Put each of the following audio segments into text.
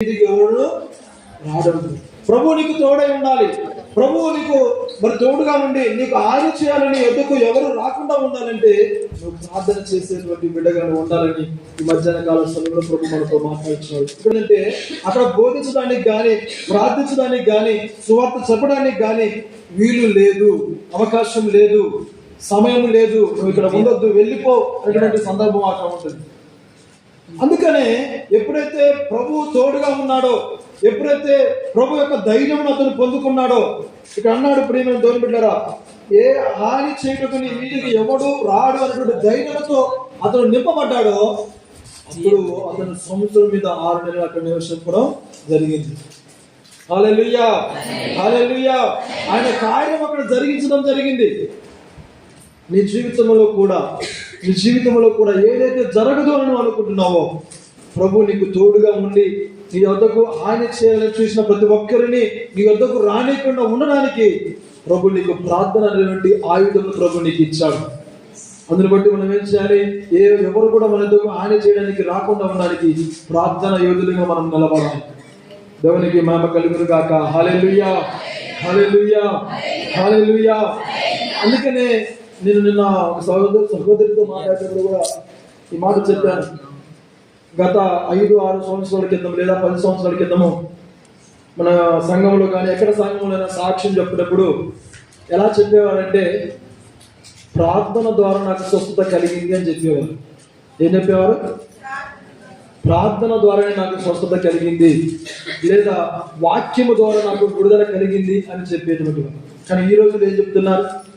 మీదికి ఎవడు రావడం ప్రభు నీకు తోడై ఉండాలి. ప్రభు నీకు మరి తోడుగా ఉండి నీకు ఆది చేయాలని ఎందుకు ఎవరు రాకుండా ఉండాలంటే నువ్వు ప్రార్థన చేసేటువంటి బిడ్డగా ఉండాలని ఈ మధ్యాహ్న కాల సమయంలో ప్రభు మనతో మాట్లాడుతున్నాడు. ఎందుకంటే అక్కడ బోధించడానికి కానీ ప్రార్థించడానికి కానీ సువార్త చెప్పడానికి కానీ వీలు లేదు అవకాశం లేదు సమయం లేదు. నువ్వు ఇక్కడ ఉండొద్దు వెళ్ళిపో అనేటువంటి సందర్భం అక్కడ ఉంటుంది. అందుకనే ఎప్పుడైతే ప్రభు తోడుగా ఉన్నాడో ఎప్పుడైతే ప్రభు యొక్క ధైర్యం అతను పొందుకున్నాడో ఇక్కడ అన్నాడు ప్రేమ దోని బిడ్డరా ఏ హాని చేయటకు నీ మీదికి ఎవడు రాడు అన్నటువంటి ధైర్యంతో అతను నింపబడ్డాడో అప్పుడు అతను సముద్రం మీద ఆరు నెలలు అక్కడ నివసించడం జరిగింది. హాలెలుయ్యా హాలెలుయ్యా ఆయన కార్యం అక్కడ జరిగించడం జరిగింది. నీ జీవితంలో కూడా నీ జీవితంలో కూడా ఏదైతే జరగదు అని అనుకుంటున్నావో ప్రభు నీకు తోడుగా ఉండి నీ వద్దకు హాని చేయాలని చూసిన ప్రతి ఒక్కరిని నీ వద్దకు రానియకుండా ఉండడానికి ప్రభు నీకు ప్రార్థన అనేటువంటి ఆయుధము ప్రభు నీకు ఇచ్చాడు. అందుని బట్టి మనం ఏం చేయాలి? ఏ ఎవరు కూడా మన వద్దకు హాని చేయడానికి రాకుండా ఉండడానికి ప్రార్థన యోధులుగా మనం నిలబడాలి. దేవునికి మహిమ కలుగును గాక. హల్లెలూయా. హాలే హల్లెలూయా. అందుకనే నేను నిన్న ఒక సహోదరు సహోదరితో మాట్లాడేటప్పుడు కూడా ఈ మాట చెప్పాను. గత ఐదు ఆరు సంవత్సరాల క్రితం లేదా పది సంవత్సరాల క్రితము మన సంఘంలో కానీ ఎక్కడ సంఘంలో సాక్ష్యం చెప్పినప్పుడు ఎలా చెప్పేవారంటే ప్రార్థన ద్వారా నాకు స్వస్థత కలిగింది అని చెప్పేవారు. ఏం చెప్పేవారు? ప్రార్థన ద్వారానే నాకు స్వస్థత కలిగింది లేదా వాక్యము ద్వారా నాకు విడుదల కలిగింది అని చెప్పేటువంటి కానీ ఈ రోజు ఏం చెప్తున్నారు?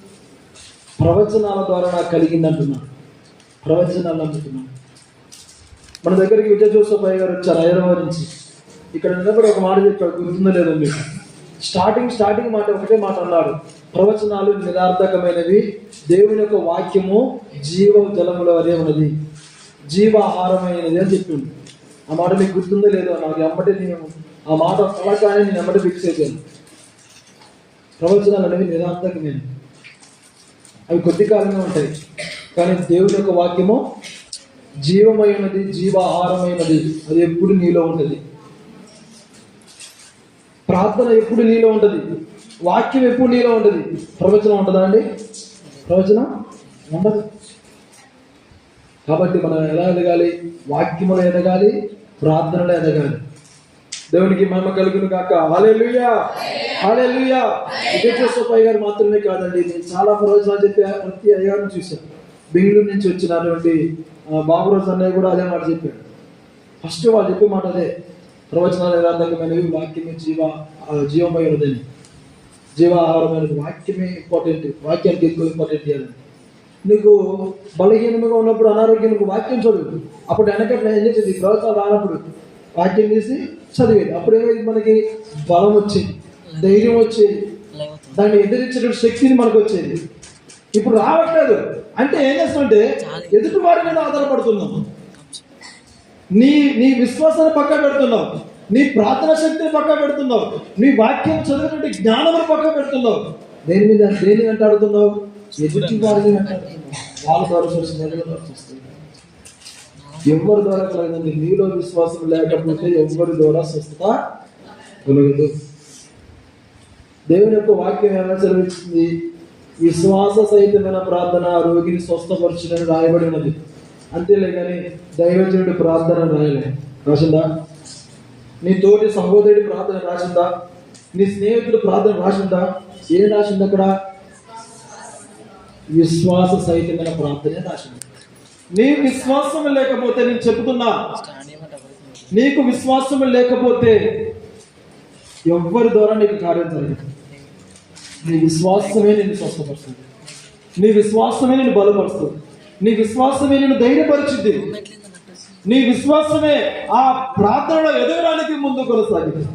ప్రవచనాల ద్వారా నాకు కలిగింది అంటున్నాను ప్రవచనాలు అంటున్నాను మన దగ్గరికి విజయ జోసఫ్ అయ్య గారు వచ్చారు హైదరాబాద్ నుంచి. ఇక్కడ నిలబడి ఒక మాట చెప్పాడు గుర్తుందో లేదో మీకు. స్టార్టింగ్ స్టార్టింగ్ మాట ఒకటే మాట అన్నాడు. ప్రవచనాలు నిరార్థకమైనవి దేవుని యొక్క వాక్యము జీవ జలముల వరే ఉన్నది. జీవాహారమైనది అని చెప్పింది ఆ మాట మీకు గుర్తుందో లేదో నాకు ఎమ్మటే నేను ఆ మాట కలకానే నేను ఎమ్మటే ఫిక్స్ అయిపోయాను. ప్రవచనాలు అనేవి నిరార్థకమైనవి అవి కొద్ది కాలంగా ఉంటాయి. కానీ దేవుని యొక్క వాక్యము జీవమైనది జీవాహారమైనది. అది ఎప్పుడు నీలో ఉంటుంది. ప్రార్థన ఎప్పుడు నీలో ఉంటుంది? వాక్యం ఎప్పుడు నీలో ఉంటుంది? ప్రవచనం ఉంటుందా అండి? ప్రవచనం ఉండదు. కాబట్టి మనం ఎలా ఎదగాలి? వాక్యములు ఎదగాలి ప్రార్థనలు ఎదగాలి. దేవునికి మహిమ కలుగును కాక హాలేలుయా హాలేలుయా విజయచోపయ్య గారు మాత్రమే కాదండి నేను చాలా ప్రవచనాలు చెప్పి ప్రతి అయ్యారిని చూశాను. బెంగళూరు నుంచి వచ్చినటువంటి బాబు బాబురాజు అన్నయ్య కూడా అదే మాట చెప్పాడు. ఫస్ట్ వాళ్ళు చెప్పే మాట అదే ప్రవచనాలు యథార్థకమైనవి వాక్యమే జీవ ఆ, జీవమైనదని జీవాహారమైనది వాక్యమే ఇంపార్టెంట్ వాక్యానికి ఎక్కువ ఇంపార్టెంట్ ఇవ్వాలి నీకు బలహీనంగా ఉన్నప్పుడు అనారోగ్యానికి వాక్యం చదువు. అప్పుడు వెనకట్ల ఏం చేసేది? ప్రవచనాలు రానప్పుడు వాక్యం తీసి చదివేది. అప్పుడు ఏమైంది మనకి? బలం వచ్చింది. ధైర్యం వచ్చేది. దాన్ని ఎదిరించే శక్తిని మనకు వచ్చేది ఇప్పుడు రావట్లేదు. అంటే ఏం చేస్తామంటే ఎదుటి వారి మీద ఆధారపడుతున్నాం నీ నీ విశ్వాసాన్ని పక్క పెడుతున్నావు. నీ ప్రార్థన శక్తిని పక్క పెడుతున్నావు. నీ వాక్యం చదివినటువంటి జ్ఞానమును పక్క పెడుతున్నావు. దేని మీద దేని ఎదుటి వారిని వెంటాడుతున్నావు వాళ్ళ ద్వారా వస్తుంది ఎవరి ద్వారా కలగదండి నీలో విశ్వాసం లేకపోతే ఎవరి ద్వారా స్వస్థత దేవుని యొక్క వాక్యం ఏమైనా సెలవిస్తుంది విశ్వాస సహితమైన ప్రార్థన రోగిని స్వస్థపరచునని రాయబడి ఉన్నది అంతేలే కానీ దైవజనుడి ప్రార్థన రాయలే. రాసిందా? నీ తోటి సహోదరుడి ప్రార్థన రాసిందా? నీ స్నేహితుడు ప్రార్థన రాసిందా? ఏం రాసింది అక్కడ? విశ్వాస సహితమైన ప్రార్థనే రాసింది. నీ విశ్వాసం లేకపోతే నేను చెబుతున్నా నీకు విశ్వాసం లేకపోతే ఎవ్వరి ద్వారా నీకు కార్యం జరగదు. నీ విశ్వాసమే నేను స్వస్థపరుస్తుంది. నీ విశ్వాసమే నేను బలపరుస్తుంది. నీ విశ్వాసమే నేను ధైర్యపరిచింది. నీ విశ్వాసమే ఆ ప్రార్థనలో ఎదగడానికి ముందు కొనసాగింది.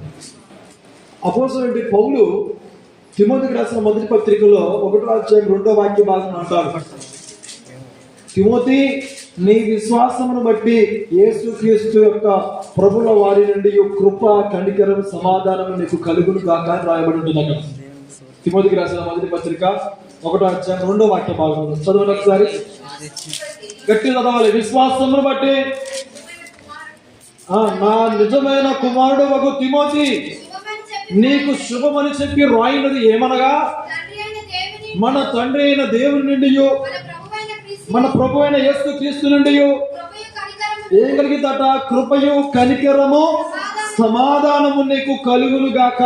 అపోసరంటి పౌలు తిమోతికి రాసిన మొదటి పత్రికలో ఒకటో అధ్యాయం రెండో వాక్య భాగం అంటారు. తిమోతి నీ విశ్వాసమును బట్టి యేసుక్రీస్తు యొక్క ప్రభుల వారి నుండి కృప కణికరం సమాధానం నీకు కలుగును కాక రాయబడి ఉంటుంది తిమోతికి రాసిన మొదటి పత్రిక ఒకటో అధ్యాయం రెండో వాక్య భాగం చదవండి ఒకసారి. గట్టి చదవాలి. విశ్వాసమును బట్టి. ఆ, నా నిజమైన కుమారుడు ఒక తిమోతి నీకు శుభమని చెప్పి రాయినది ఏమనగా? మన తండ్రి అయిన దేవుని నుండి మన ప్రభు అయిన యేసు క్రీస్తు నుండి ఏం కలిగిందట? కృపయు కనికరము సమాధానము నీకు కలుగులుగాక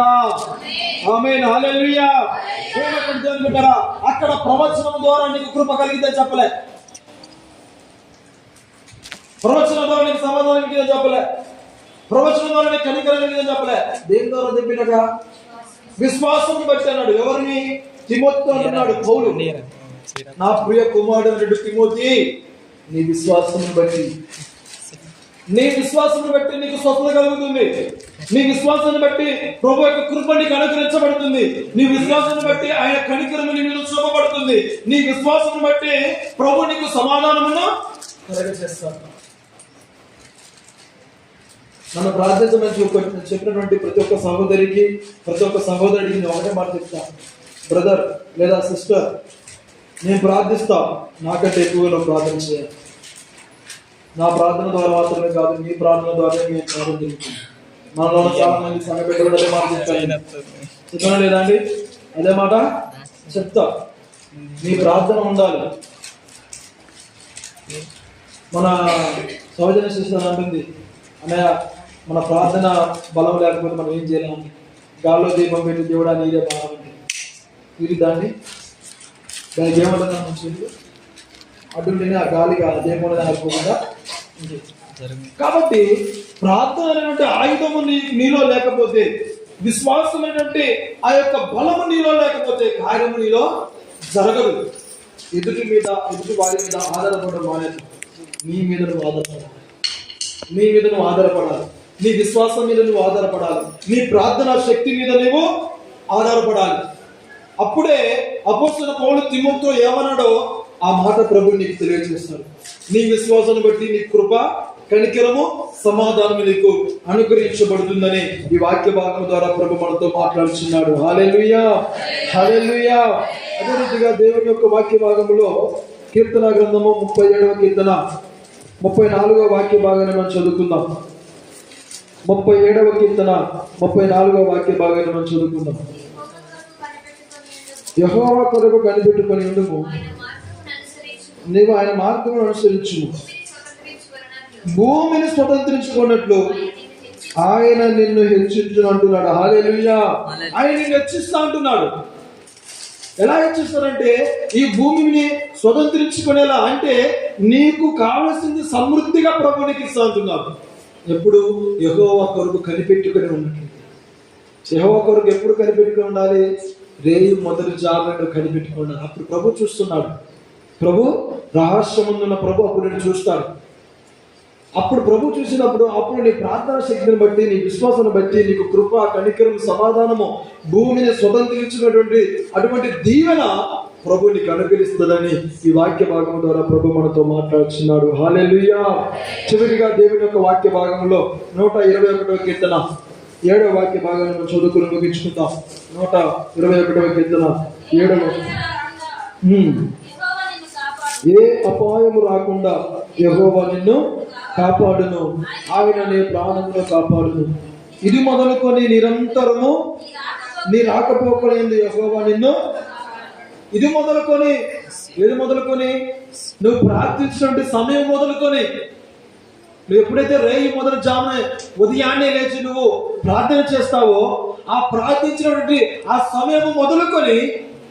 కలుగును గాక ఆమె అక్కడ ప్రవచనం ద్వారా నీకు కృప కలిగితే చెప్పలే. ప్రవచనం ద్వారా నీకు సమాధానం కలిగితే చెప్పలే. ప్రవచనం ద్వారా నీకు కనికరం కలిగితే చెప్పలే. దేని ద్వారా చెప్పినట విశ్వాసం బట్టి అన్నాడు. ఎవరిని? తిమోతితో అంటున్నాడు పౌలు. నా ప్రియ కుమారుడు అన్నాడు తిమోతి నీ విశ్వాసం బట్టి. నీ విశ్వాసం బట్టి నీకు స్వస్థత కలుగుతుంది. నీ విశ్వాసాన్ని బట్టి ప్రభు యొక్క కృప నీకు అనుగ్రహించబడుతుంది. నీ విశ్వాసాన్ని బట్టి ఆయన కనికరము నీ మీద చూపబడుతుంది. నీ విశ్వాసం బట్టి ప్రభు నీకు సమాధానమును కలగజేస్తాడు. మన ప్రార్థించమని చెప్ప- చెప్పినటువంటి ప్రతి ఒక్క సహోదరికి ప్రతి ఒక్క సహోదరికి నేను ఒకటే మాట చెప్తాను బ్రదర్ లేదా సిస్టర్ నేను ప్రార్థిస్తా. నాకంటే ఎక్కువగా ప్రార్థన చేయాలి. నా ప్రార్థన ద్వారా మాత్రమే కాదు నీ ప్రార్థన ద్వారా నేను ప్రార్థన జరుగుతుంది. మనలో చాలా మంది సంఘ పెట్టబడి అదే మాట చెప్తాను చెప్తానా లేదా అండి అదే మాట? చెప్తా. నీ ప్రార్థన ఉండాలి. మన సౌజన్య శిష్యులు అంటుంది. అన్నయ్య మన ప్రార్థన బలం లేకపోతే మనం ఏం చేయలేము గాల్లో దీపం పెట్టి దేవుడా నీరే భావం ఇది దాన్ని దానికి ఏమంటున్నా మంచిది అడ్డుంటేనే ఆ గాలిగా దీపం ఆడుకోకుండా ఉంటుంది. కాబట్టి ప్రార్థన అనేటువంటి ఆయుధము నీ నీలో లేకపోతే విశ్వాసమైనటువంటి ఆ యొక్క బలము నీలో లేకపోతే కార్యము నీలో జరగదు. ఎదుటి మీద ఎదుటి వారి మీద ఆధారపడడం మానేది నీ మీద నువ్వు ఆధారపడాలి. నీ మీద నువ్వు ఆధారపడాలి. నీ విశ్వాసం మీద నువ్వు ఆధారపడాలి. నీ ప్రార్థనా శక్తి మీద నువ్వు ఆధారపడాలి. అప్పుడే అపోస్తున్న పౌరులు తిమ్మతో ఏమన్నాడో ఆ మాట ప్రభు నీకు తెలియజేస్తాడు నీ విశ్వాసాన్ని బట్టి నీ కృప కనికరము సమాధానం నీకు అనుగ్రహించబడుతుందని ఈ వాక్య భాగం ద్వారా ప్రభు మనతో మాట్లాడుచున్నాడు. హాలెలుయా హాలెలుయా అదే రీతిగా దేవుని యొక్క వాక్య భాగంలో కీర్తన గ్రంథము ముప్పై ఏడవ కీర్తన ముప్పై నాలుగవ వాక్య భాగాన్ని మనం చదువుకుందాం. ముప్పై ఏడవ కీర్తన ముప్పై నాలుగవ వాక్య భాగాన్ని మనం చదువుకుందాం. యహోవా కొరకు కనిపెట్టుకొని ఉండము. యహోవా కొరకు కనిపెట్టుకొని ఉండుము ఆయన మార్గమును అనుసరించుము. నీవు ఆయన మార్గమును అనుసరించుము. భూమిని స్వతంత్రించుకున్నట్లు ఆయన నిన్ను హెచ్చించు అంటున్నాడు. హాలేలుయా ఆయన నిన్ను హెచ్చిస్తా అంటున్నాడు. ఎలా హెచ్చిస్తాడంటే ఈ భూమిని స్వతంత్రించుకునేలా అంటే నీకు కావలసింది సమృద్ధిగా ప్రభు నీకు ఇస్తా అంటున్నాడు. ఎప్పుడు? యహోవా కొరకు కనిపెట్టుకుని ఉన్నట్లు యహోవా కొరకు ఎప్పుడు కనిపెట్టుకుని ఉండాలి? రేయి మొదటి జాగ్రత్త కనిపెట్టుకుని ఉండాలి అప్పుడు ప్రభు చూస్తున్నాడు. ప్రభు రహస్యముందున్న ప్రభు అప్పుడు నేను చూస్తాడు అప్పుడు ప్రభు చూసినప్పుడు అప్పుడు నీ ప్రార్థన శక్తిని బట్టి నీ విశ్వాసాన్ని బట్టి నీకు కృప కనికరం సమాధానము భూమిని స్వతంత్రించినటువంటి అటువంటి దీవెన ప్రభు నీకు అనుగ్రహిస్తుందని ఈ వాక్య భాగం ద్వారా ప్రభు మనతో మాట్లాడుచున్నాడు. హాలెలుయా చివరిగా దేవుని యొక్క వాక్య భాగంలో నూట ఇరవై ఒకటవ కీర్తన. ఏడవ వాక్య భాగాన్ని మనం చదువుకుని ముగించుకుందాం. నూట ఇరవై ఒకటవ కీర్తన. ఏడవ హ్మ్. యెహోవా నిన్ను కాపాడు. ఏ అపాయము రాకుండా యహోవా నిన్ను కాపాడును. ఆయన నీ ప్రాణమును కాపాడును. ఇది మొదలుకొని నిరంతరము నీ రాకపోకలేదు యహోవా నిన్ను ఇది మొదలుకొని ఏది మొదలుకొని? నువ్వు ప్రార్థించినటువంటి సమయం మొదలుకొని. నువ్వు ఎప్పుడైతే రేయి మొదలు జామున ఉదయాన్నే లేచి నువ్వు ప్రార్థన చేస్తావో ఆ ప్రార్థించినటువంటి ఆ సమయం మొదలుకొని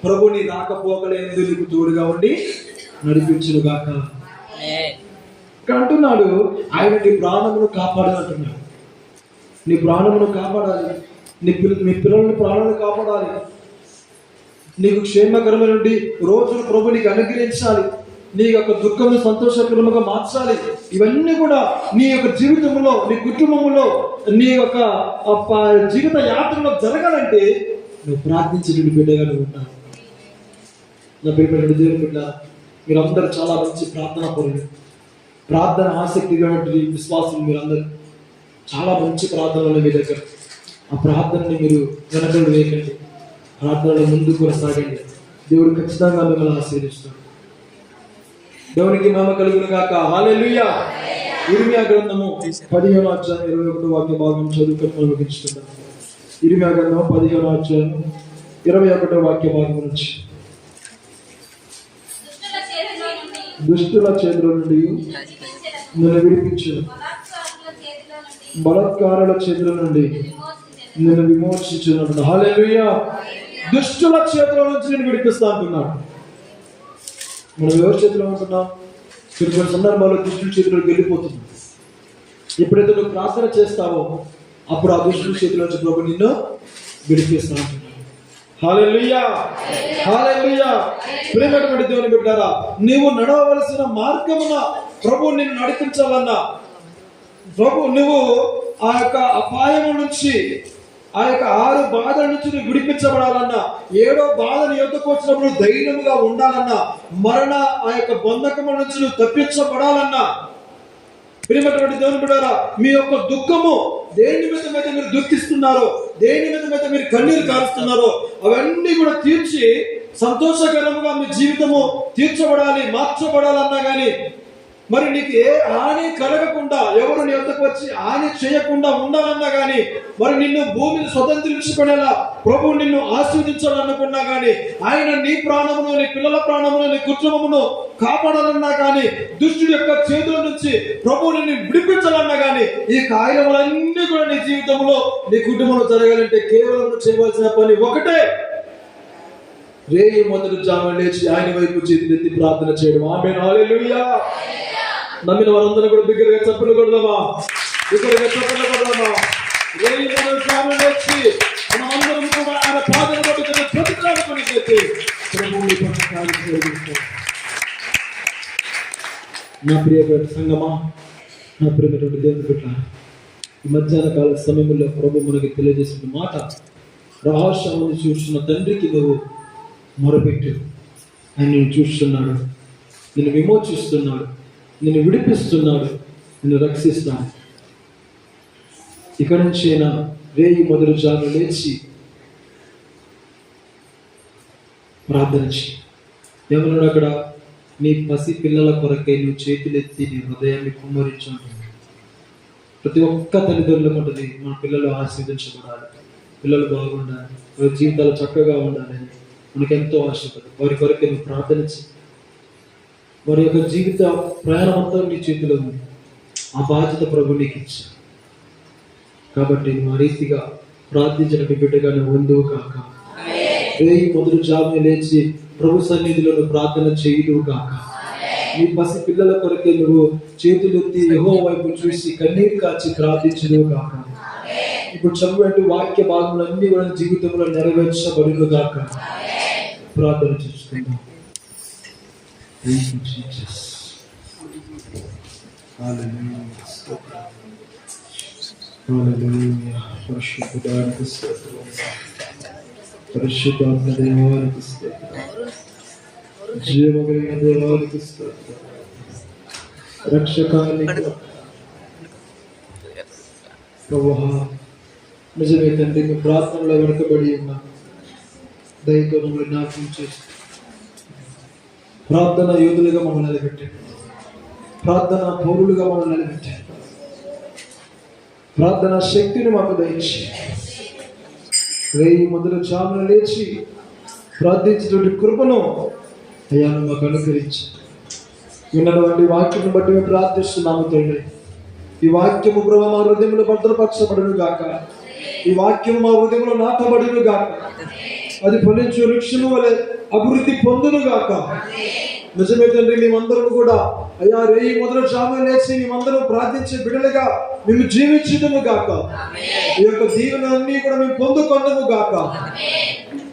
ప్రభు నీ రాకపోకలేదు నీకు తోడుగా ఉండి నడిపించును గాక ఇక్కడ అంటున్నాడు ఆయన నీ ప్రాణమును కాపాడాలంటున్నాడు నీ ప్రాణమును కాపాడాలి. నీ పిల్ల నీ పిల్లల ప్రాణాలను కాపాడాలి. నీకు క్షేమకరమైనటువంటి రోజులు ప్రభు నీకు అనుగ్రహించాలి. నీ యొక్క దుఃఖము సంతోషకరముగా మార్చాలి. ఇవన్నీ కూడా నీ యొక్క జీవితంలో నీ కుటుంబంలో నీ యొక్క జీవిత యాత్రలో జరగాలంటే నువ్వు ప్రార్థించిన బిడ్డగా నువ్వు ఉంటావు నా దేవుని బిడ్డ మీరందరూ చాలా మంచి ప్రార్థన పరులు ప్రార్థన ఆసక్తిగా ఉన్నటువంటి విశ్వాసం మీరందరూ. చాలా మంచి ప్రార్థనలు మీ దగ్గర. ఆ ప్రార్థనని మీరు వెనకలు వేయకండి. ప్రార్థనలో ముందుకు కొనసాగండి దేవుడు ఖచ్చితంగా మిమ్మల్ని ఆశీర్విస్తాడు దేవునికి నామ కలుగును గాక. హాలెలుయా ఇరిమియా గ్రంథము పదిహేను అధ్యాయం ఇరవై ఒకటి వాక్య భాగం చదువుకొని ముగించుకుందాం. ఇరిమియా గ్రంథం పదిహేను అధ్యాయం ఇరవై ఒకటో వాక్య భాగం నుంచి. దుష్టుల చేతుల నుండి విడిపించెదను. నిన్ను విడిపించు. నుండి బలత్కారుల చేతుల నుండి నిన్ను విమోచించున్నాడు హల్లెలూయా. దుష్టుల చేతుల నుంచి నేను విడిపిస్తా అంటున్నాడు. మనం ఎవరి చేతిలో ఉంటున్నాం? కొన్ని కొన్ని సందర్భాల్లో దుష్టుల చేతిలో వెళ్ళిపోతుంది ఎప్పుడైతే నువ్వు ప్రార్థన చేస్తావో అప్పుడు ఆ దుష్టుల చేతిలో నుంచి ప్రభు నిన్ను విడిపిస్తాను అంటున్నాడు హల్లెలూయా. ప్రేమటువంటి దేవుని బిడ్డారా నీవు నడవవలసిన మార్గమున ప్రభు నిన్ను నడిపించాలన్నా ప్రభు నువ్వు ఆ యొక్క అపాయము నుంచి ఆ యొక్క ఆరు బాధల నుంచి నువ్వు విడిపించబడాలన్నా ఏడో బాధను నీ వచ్చినప్పుడు ధైర్యముగా ఉండాలన్నా మరణ ఆ యొక్క బంధకము నుంచి నువ్వు తప్పించబడాలన్నా ప్రియమైనటువంటి దేవుని బిడ్డారా మీ యొక్క దుఃఖము దేని మీద మీద మీరు దుఃఖిస్తున్నారో దేని మీద మీద మీరు కన్నీరు కారుస్తున్నారో అవన్నీ కూడా తీర్చి సంతోషకరముగా మీ జీవితము తీర్చబడాలి మార్చబడాలన్నా కానీ మరి నీకు ఏ హాని కలగకుండా ఎవరు నీ వద్దకు వచ్చి హాని చేయకుండా ఉండాలన్నా కానీ మరి నిన్ను భూమిని స్వతంత్రించుకునేలా ప్రభు నిన్ను ఆస్వాదించాలనుకున్నా కానీ ఆయన నీ ప్రాణమును నీ పిల్లల ప్రాణమును నీ కుటుంబమును కాపాడాలన్నా కానీ దుష్టుడి యొక్క చేతుల నుంచి ప్రభువు నిన్ను విడిపించాలన్నా కానీ ఈ కార్యములన్నీ కూడా నీ జీవితంలో నీ కుటుంబంలో జరగాలంటే కేవలం చేయవలసిన పని ఒకటే. రేయి మొదటి జామ లేచి ఆయన వైపు చేతులెత్తి ప్రార్థన చేయడం. ఆమె నాలెలుయా నమ్మిన వారందరూ కూడా బిగ్గరగా చప్పట్లు కొడదామా? బిగ్గరగా చప్పట్లు కొడదామా? రేయి మొదటి కూడా ఆయన పాదం పట్టుకుని ప్రతికాడుకొని ప్రభువుని నా ప్రియ సంగమా నా ప్రియమైనటువంటి దేవుని బిడ్డ ఈ మధ్యాహ్న కాల సమయంలో ప్రభు మనకి తెలియజేసిన మాట రహస్యాన్ని చూస్తున్న తండ్రికి నువ్వు మొరపెట్టు. ఆయన నేను చూస్తున్నాడు నేను విమోచిస్తున్నాడు. నిన్ను విడిపిస్తున్నాడు నిన్ను రక్షిస్తాను ఇక నుంచి అయినా రేయి మొదలు జాను లేచి ప్రార్థన చేయి. ఏమన్నాడు అక్కడ నీ పసి పిల్లల కొరకై నువ్వు చేతులెత్తి నీ హృదయాన్ని కుమ్మరించు ప్రతి ఒక్క తల్లిదండ్రులు ఉంటుంది మన పిల్లలు ఆశీర్వదించబడాలి. పిల్లలు బాగుండాలి వారి జీవితాలు చక్కగా ఉండాలని మనకెంతో ఆశపడు వారి కొరకే నువ్వు ప్రార్థన చేయి. వారి యొక్క జీవిత ప్రయాణమంతా నీ చేతిలో ఉంది. ఆ బాధ్యత ప్రభు నీకు ఇచ్చా. కాబట్టి నువ్వు ఆ రీతిగా ప్రార్థించిన బిడ్డగా నువ్వు వందువు కాక రేయి మొదలు జాబ్ని లేచి ప్రభు సన్నిధిలో నువ్వు ప్రార్థన చేయదువు కాక నీ పసి పిల్లల కొరకే నువ్వు చేతులెత్తి యహో వైపు చూసి కన్నీరు కాచి ప్రార్థించలేవు కాక ఇప్పుడు చదివేటి వాక్య భాగములన్నీ కూడా జీవితంలో నెరవేర్చబడును కాక ప్రార్థన చేసుకుందాం. Thank you, Jesus. Hallelujah. Hallelujah. పరిశుద్ధుడానికి స్తోత్రం. పరిశుద్ధాత్మ దేవానికి స్తోత్రం. జీవగలిగిన దేవానికి స్తోత్రం. రక్షకానికి ప్రభువా నిజమే తండ్రి మీ ప్రార్థనలో వెనుకబడి ఉన్నా దయతో మమ్మల్ని జ్ఞాపకం చేసి ప్రార్థన యోధులుగా మమ్మల్ని నిలబెట్టాడు ప్రార్థన పౌరులుగా మమ్మల్ని నిలబెట్టాడు ప్రార్థన శక్తిని మాకు దయచి రేయి మొదలు చామున లేచి ప్రార్థించేటువంటి కృపను అయ్యాను మాకు అనుకరించి విన్నటువంటి వాక్యం బట్టి మేము ప్రార్థిస్తున్నాము తండ్రి ఈ వాక్యము ప్రభు మా హృదయంలో భద్రపరచబడును గాక ఈ వాక్యము మా హృదయంలో నాటబడును గాక అది ఫలించు వృక్షము వలె అభివృద్ధి పొందును గాక నిజమే తండ్రి మేమందరం కూడా అయ్యా రేయి మొదలు జామ లేచి మేమందరం ప్రార్థించే బిడలుగా మేము జీవించదము గాక ఈ యొక్క దీవెనన్నీ కూడా మేము పొందుకొందము గాక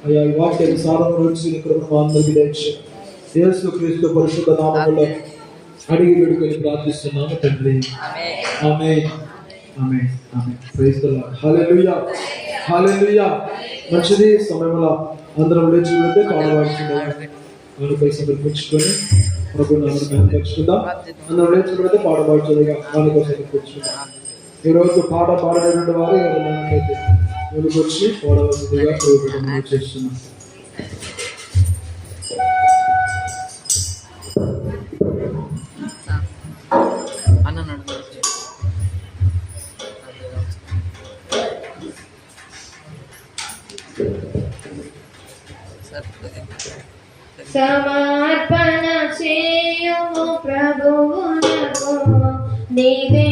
అయ్యా ఈ వాక్యాన్ని రోజు కృపను మా అందరికీ. యేసు క్రీస్తు పరిశుద్ధ నామములో అడిగి వేడుకొని ప్రార్థిస్తున్నాము తండ్రి. ఆమె ఆమె ఆమె ప్రైజ్ హల్లెలూయా. హల్లెలూయా. మంచిది సమయంలో అందరం లేచి వెళ్తే పాడవాడుతుందా మనపై సమర్పించుకొని ప్రభు నామను కనపరుచుకుందాం అందరం లేచి వెళ్తే పాడబాడుతుందిగా మనపై సమర్పించుకుందాం ఈ రోజు పాట పాడేటువంటి వారు ఎవరినైతే వెనుకొచ్చి పాడవలసిందిగా చేస్తున్నాం. సమర్పణ చేయు ప్రభువునకు. నీవే